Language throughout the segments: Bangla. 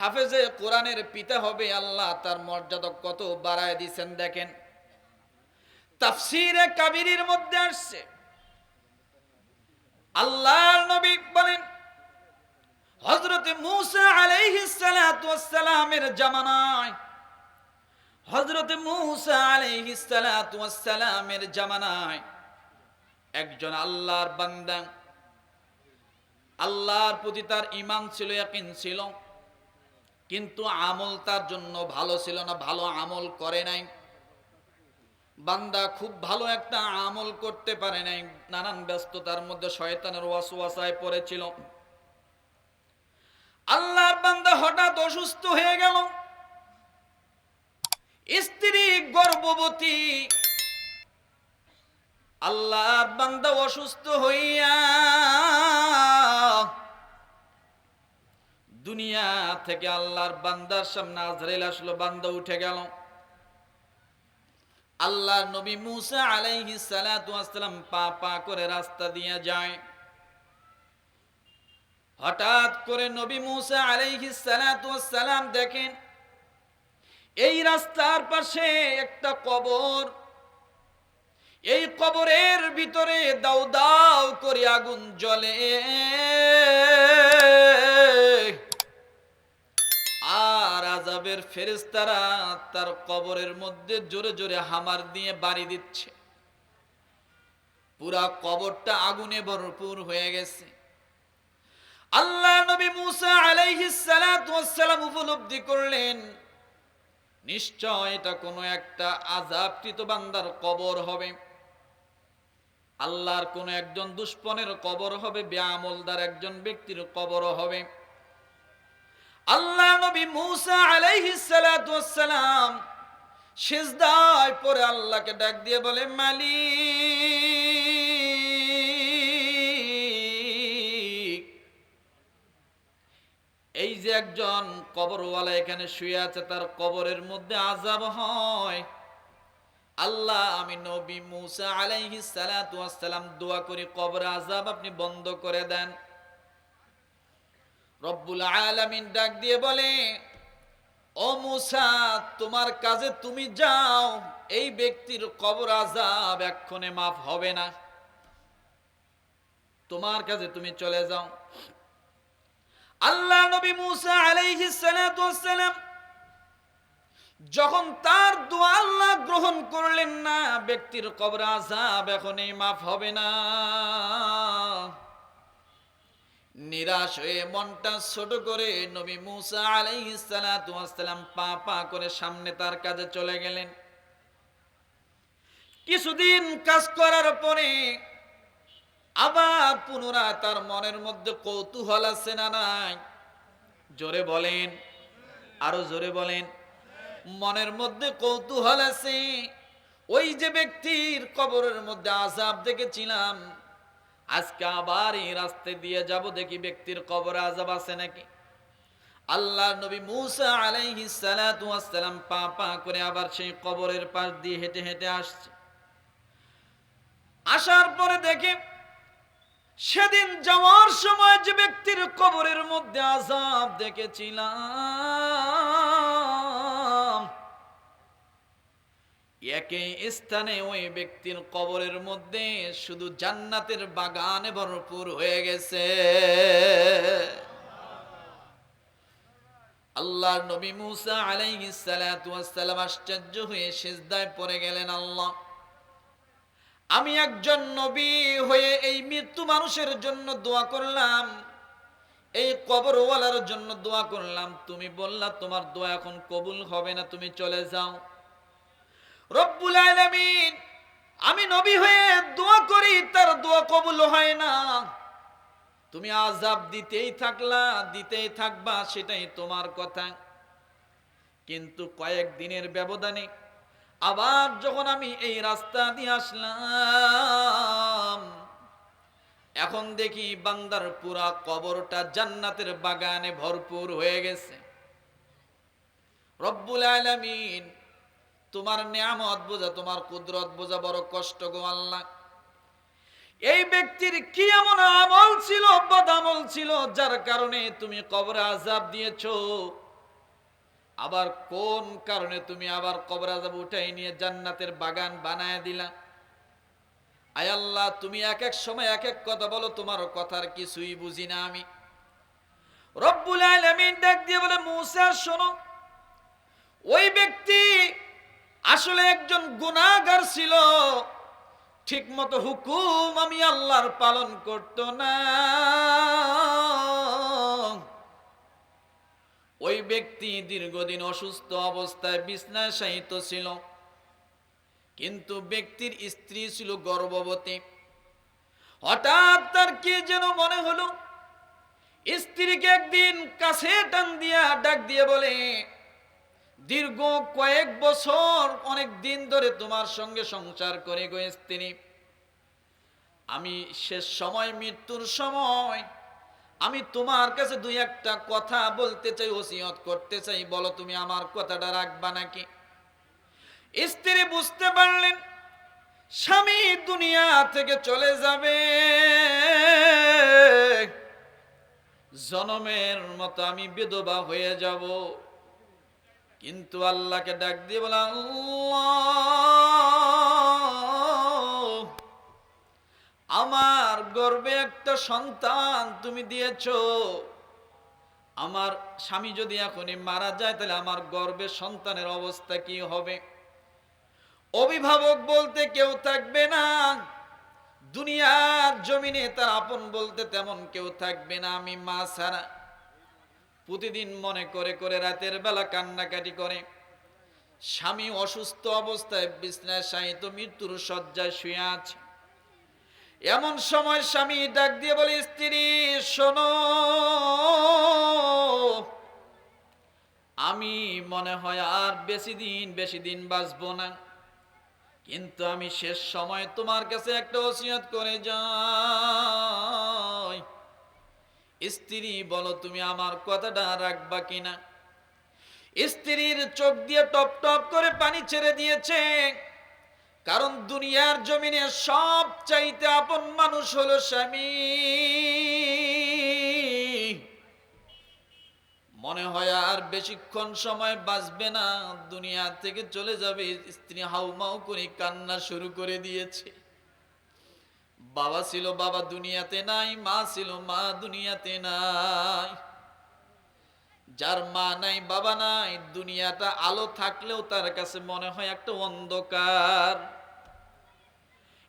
হাফেজে কোরআনের পিতা হবে আল্লাহ, তার মর্যাদা কত বাড়ায় দিয়েছেন দেখেন। তাফসিরে কাবিরির মধ্যে আসছে। আল্লাহর নবী বলেন, হযরতে মূসা আলাইহিস সালাতু ওয়াস সালামের জামানায়, হযরতে মূসা আলাইহিস সালাতু ওয়াস সালামের জামানায় একজন আল্লাহর বান্দা, আল্লাহর প্রতি তার ঈমান ছিল, ইয়াকিন ছিল। কিন্তু আমল তার জন্য ভালো ছিল না, ভালো আমল করে নাই। বান্দা খুব ভালো একটা আমল করতে পারে নাই, নানান ব্যস্ততার মধ্যে শয়তানের ওয়াসওয়াসায় পড়েছিল। আল্লাহর বান্দা হঠাৎ অসুস্থ হয়ে গেল। স্ত্রী গর্ভবতী। আল্লাহর বান্দা অসুস্থ হইয়া দুনিয়া থেকে আল্লাহর বান্দার সামনে আজরাইল আসলো, বান্দা উঠে গেল। আল্লাহর নবী মুসা আলাইহি ওয়াসসালাম পা পা করে রাস্তা দিয়ে যায়। হঠাৎ করে নবী মুসা আলাইহি ওয়াসসালাম দেখেন, এই রাস্তার পাশে একটা কবর। এই কবরের ভিতরে দাউ দাউ করে আগুন জ্বলে। আজাবের ফেরেস্তারা তার কবরের মধ্যে জোরে জোরে হামার দিয়ে বাড়ি দিচ্ছে। পুরা কবরটা আগুনে ভরপুর হয়ে গেছে। আল্লাহ নবী মুসা আলাইহিস সালাতু সালাম উপলব্ধি করলেন, নিশ্চয় এটা কোনো একটা আজাবকৃত বান্দার কবর হবে। আল্লাহর কোন একজন দুষ্পনের কবর হবে ব্যামলদার একজন ব্যক্তির কবর হবে। আল্লাহ নবী মুসা আলাইহিস সালাতু ওয়াস সালাম সিজদায় পরে আল্লাহকে ডাক দিয়ে বলে, মালিক, এই যে একজন কবরওয়ালা এখানে শুয়ে আছে, তার কবরের মধ্যে আজাব হয়। আল্লাহ, আমি নবী মুসা আলাইহিস সালাতু ওয়াস সালাম দোয়া করি, কবর আজাব আপনি বন্ধ করে দেন। রব্বুল আলামিন ডাক দিয়ে বলে, ও মুসা, তোমার কাজে তুমি যাও, এই ব্যক্তির কবর আজাব এক্ষণে মাফ হবে না। তোমার কাজে তুমি চলে যাও। আল্লাহ নবী মুসা আলাইহি সালাম যখন তার দোয়া আল্লাহ গ্রহণ করলেন না, ব্যক্তির কবর আজাব এখনই মাফ হবে না। নিরাশ হয়ে মনটা ছোট করে নবী মুসা আলাইহিস সালাতু ওয়াস সালাম পা পা করে সামনে তার কাজে চলে গেলেন। কিছুদিন কাজ করার পরে আবার পুনরায় তার মনের মধ্যে কৌতূহল আছে না নাই? জোরে বলেন, আরও জোরে বলেন। মনের মধ্যে কৌতূহল আছে। ওই যে ব্যক্তির কবরের মধ্যে আজাব দেখেছিলাম আজকে আবার এই রাস্তা দিয়ে যাব, দেখি ব্যক্তির কবর আজাব আছে নাকি। আল্লাহ নবী মুসা ওয়াস সালাম পা পা করে আবার সেই কবরের পাশ দিয়ে হেঁটে হেঁটে আসছে। আসার পরে দেখে সেদিন যাওয়ার সময় যে ব্যক্তির কবরের মধ্যে আজাব দেখেছিলাম। একই স্থানে ওই ব্যক্তির কবরের মধ্যে শুধু জান্নাতের বাগানে ভরপুর হয়ে গেছে। আল্লাহ নবী মুসা আলাইহিস সালাতু ওয়াস সালাম আশ্চর্য হয়ে সিজদায় পড়ে গেলেন, আল্লাহ, আমি একজন নবী হয়ে এই মৃত্যু মানুষের জন্য দোয়া করলাম, এই কবরওয়ালার জন্য দোয়া করলাম। তুমি বললা, তোমার দোয়া এখন কবুল হবে না, তুমি চলে যাও। রব্বুল আলামিন, আমি নবী হয়ে দোয়া করি, তার দোয়া কবুল হয় না। তুমি আজাব দিতেই থাকলা, দিতেই থাকবা, সেটাই তোমার কথা। কিন্তু কয়েক দিনের ব্যবধানে আবার যখন আমি এই রাস্তা দিয়ে আসলাম, এখন দেখি বান্দার পুরা কবরটা জান্নাতের বাগানে ভরপুর হয়ে গেছে। রব্বুল আলামিন তোমার নিয়ামত বোঝা, তোমার কুদরত বোঝা বড় কষ্ট গো আল্লাহ। এই ব্যক্তির কি এমন আমল ছিল বদ আমল ছিল, যার কারণে তুমি কবরে আজাব দিয়েছ? আবার কোন কারণে তুমি আবার কবর আজাব উঠাই নিয়ে জান্নাতের বাগান বানায় দিলা? আয় আল্লাহ, তুমি এক এক সময় এক এক কথা বলো, তোমার কথার কিছুই বুঝি না আমি। রব্বুল আলামিন ডাক দিয়ে বলে, মুসা, শোনো, ওই ব্যক্তি আসলে একজন গুনাহগার ছিল। ঠিক মতো হুকুম আমি আল্লাহর পালন করত না। ওই ব্যক্তি দীর্ঘদিন অসুস্থ অবস্থায় বিছনায় শায়িত ছিল। কিন্তু ব্যক্তির স্ত্রী ছিল গর্ভবতী। হঠাৎ তার কি যেন মনে হলো? স্ত্রীকে একদিন কাছে টান দিয়া ডাক দিয়ে বলে দীর্ঘ কয়েক বছর অনেক দিন ধরে তোমার সঙ্গে সংসার করে গো স্ত্রী আমি শেষ সময়, মৃত্যুর সময় আমি তোমার কাছে দুই একটা কথা বলতে চাই, ওসিয়ত করতে চাই। বলো, তুমি আমার কথাটা রাখবা নাকি? স্ত্রী বুঝতে পারলেন, স্বামী দুনিয়া থেকে চলে যাবে। জনমের মতো আমি বিধবা হয়ে যাব। কিন্তু আল্লাহকে ডাক দিয়ে বলা "আল্লাহ, আমার গর্বে একটা সন্তান তুমি দিয়েছ। আমার স্বামী যদি এখনই মারা যায় তাহলে আমার গর্বে সন্তানের অবস্থা কি হবে? অভিভাবক বলতে কেউ থাকবে না। দুনিয়ার জমিনে তার আপন বলতে তেমন কেউ থাকবে না। আমি মা ছাড়া প্রতিদিন মনে করে করে রাতের বেলা কান্নাকাটি করে। স্বামী অসুস্থ অবস্থায় বিছনায় শায়িত মৃত্যুর শয্যায় শুয়ে আছে। এমন সময় স্বামী ডাক দিয়ে বলে, স্ত্রী, শোনো, আমি মনে হয় আর বেশি দিন বেশি দিন বাঁচবো না। কিন্তু আমি শেষ সময় তোমার কাছে একটা ওসিয়ত করে যাই। স্ত্রী, বলো তুমি আমার কথাটা রাখবা কিনা? স্ত্রীর চোখ দিয়ে টপ টপ করে পানি ছেড়ে দিয়েছে। কারণ দুনিয়ার জমিনে সব চাইতে আপন মানুষ হলো স্বামী। মনে হয় আর বেশিক্ষণ সময় বাঁচবে না, দুনিয়া থেকে চলে যাবে। স্ত্রী হাউমাউ করে কান্না শুরু করে দিয়েছে। বাবা ছিল বাবা দুনিয়াতে নাই, মা ছিল মা দুনিয়াতে নাই। যার মা নাই, বাবা নাই, দুনিয়াটা আলো থাকলেও তার কাছে মনে হয় একটা অন্ধকার।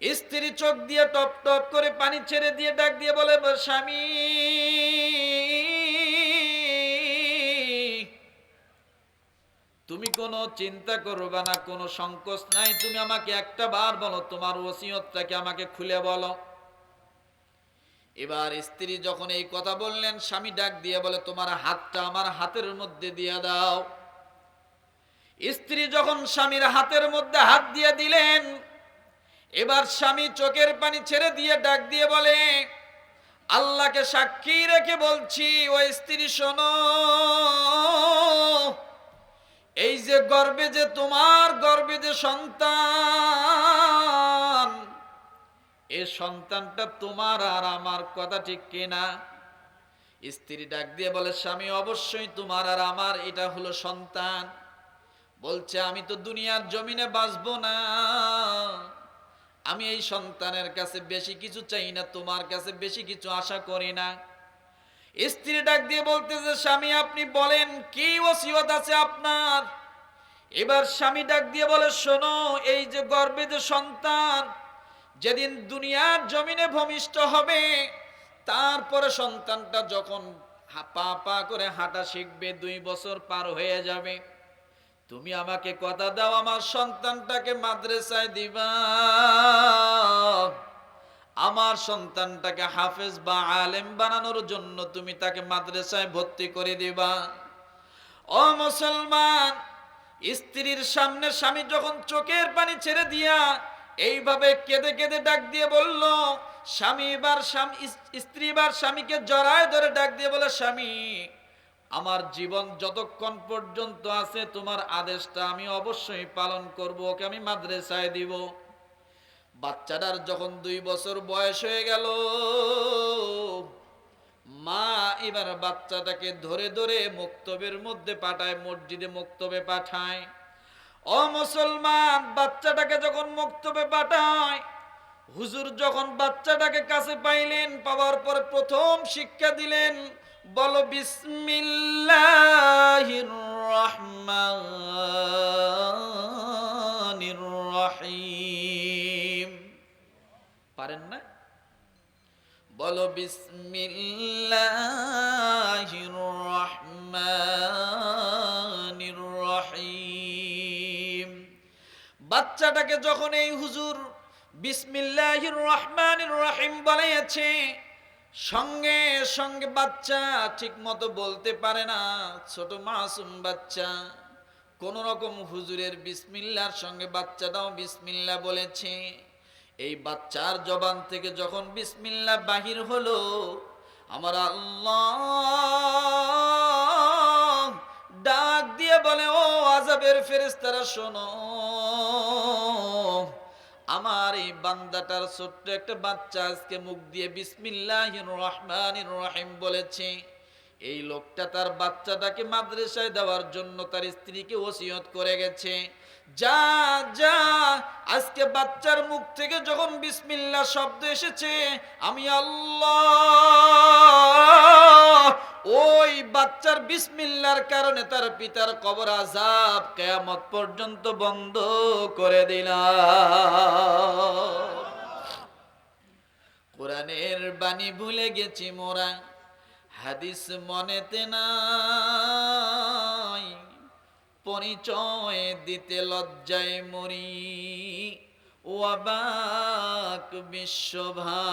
স্ত্রী চোখ দিয়ে টপ টপ করে পানি ছেড়ে দিয়ে, ডাক দিয়ে বলে, স্বামী তুমি কোনো চিন্তা করবে না, কোনো সংকোচ নাই। তুমি আমাকে একটা বার বলো, তোমার ওসিয়তটাকে আমাকে খুলে বলো। এবার স্ত্রী যখন এই কথা বললেন, স্বামী ডাক দিয়ে বলে, তোমার হাতটা আমার হাতের মধ্যে দিয়ে দাও। স্ত্রী যখন স্বামীর হাতের মধ্যে হাত দিয়ে দিলেন, এবার স্বামী চোখের পানি ছেড়ে দিয়ে ডাক দিয়ে বলে, আল্লাহকে সাক্ষী রেখে বলছি ও স্ত্রী শোনো এই যে গর্বে যে তোমার, গর্বে যে সন্তান, এ সন্তানটা তোমার আর আমার কথা ঠিক কিনা? স্ত্রী ডাক দিয়ে বলে, স্বামী, অবশ্যই তোমার আর আমার এটা হলো সন্তান। বলছে, আমি তো দুনিয়ার জমিনে বাঁচবো না। আমি এই সন্তানের কাছে বেশি কিছু চাই না, তোমার কাছে বেশি কিছু আশা করি না। স্ত্রী ডাক দিয়ে বলতেছে, স্বামী, আপনি বলেন, কি ওসিয়ত আছে আপনার? এবার স্বামী ডাক দিয়ে বলে, শোনো, এই যে গর্বে যে সন্তান, যেদিন দুনিয়ার জমিনে ভূমিষ্ঠ হবে, তারপরে সন্তানটা যখন পা পা করে হাঁটা শিখবে, দুই বছর পার হয়ে যাবে। তুমি আমাকে কথা দাও, আমার সন্তানটাকে মাদ্রাসায় দিবা। আমার সন্তানটাকে হাফেজ বা আলেম বানানোর জন্য তুমি তাকে মাদ্রাসায় ভর্তি করে দিবা। ও মুসলমান, স্ত্রীর সামনে স্বামী যখন চোখের পানি ছেড়ে দিয়া এইভাবে কেঁদে কেঁদে ডাক দিয়ে বলল, স্বামী এবার স্বামী, স্ত্রী এবার স্বামীকে জড়ায় ধরে ডাক দিয়ে বলে, স্বামী, আমার জীবন যতক্ষণ পর্যন্ত আছে তোমার আদেশটা আমি অবশ্যই পালন করব, ওকে আমি মাদ্রাসায় দিব। বাচ্চাটার যখন দুই বছর বয়স হয়ে গেল, মা এবার বাচ্চাটাকে ধরে ধরে মুক্তবের মধ্যে পাঠায়, মসজিদে মুক্তবে পাঠায়। ও মুসলমান, বাচ্চাটাকে যখন মুক্তবে পাঠায়, হুজুর যখন বাচ্চাটাকে কাছে পাইলেন, পাওয়ার পর প্রথম শিক্ষা দিলেন, বলো বিসমিল্লাহির রহমানির বলো বিসমিল্লাহির রহমানির রহিম বাচ্চাটাকে যখন এই হুজুর বিসমিল্লাহির রহমানির রহিম বলেছে, সঙ্গে সঙ্গে বাচ্চা ঠিক মতো বলতে পারে না, ছোট মাসুম বাচ্চা কোন রকম হুজুরের বিসমিল্লার সঙ্গে বাচ্চাটাও বিসমিল্লা বলেছে। এই বাচ্চার জবান থেকে যখন বিসমিল্লা বাহির হলো, আমার আল্লাহ ডাক দিয়ে বলে, ও আজাবের ফেরেস্তারা শোনো, আমার এই বান্দাটার ছোট্ট একটা বাচ্চা আজকে মুখ দিয়ে বিসমিল্লাহির রহমানির রহিম বলেছে। এই লোকটা তার বাচ্চাটাকে মাদ্রাসায় দেওয়ার জন্য তার স্ত্রীকে ওসিয়ত করে গেছে। যা যা, আজকে বাচ্চার মুখ থেকে যখন বিসমিল্লা শব্দ এসেছে, আমি আল্লাহ, ওই বাচ্চার বিসমিল্লার কারণে তার পিতার কবর আজাব কেয়ামত পর্যন্ত বন্ধ করে দিলাম। কোরআনের বাণী ভুলে গেছি মোরা। হাদিস মনেতে নাই পরিচয় দিতে লজ্জায় মরি। ও অবাক বিশ্বভা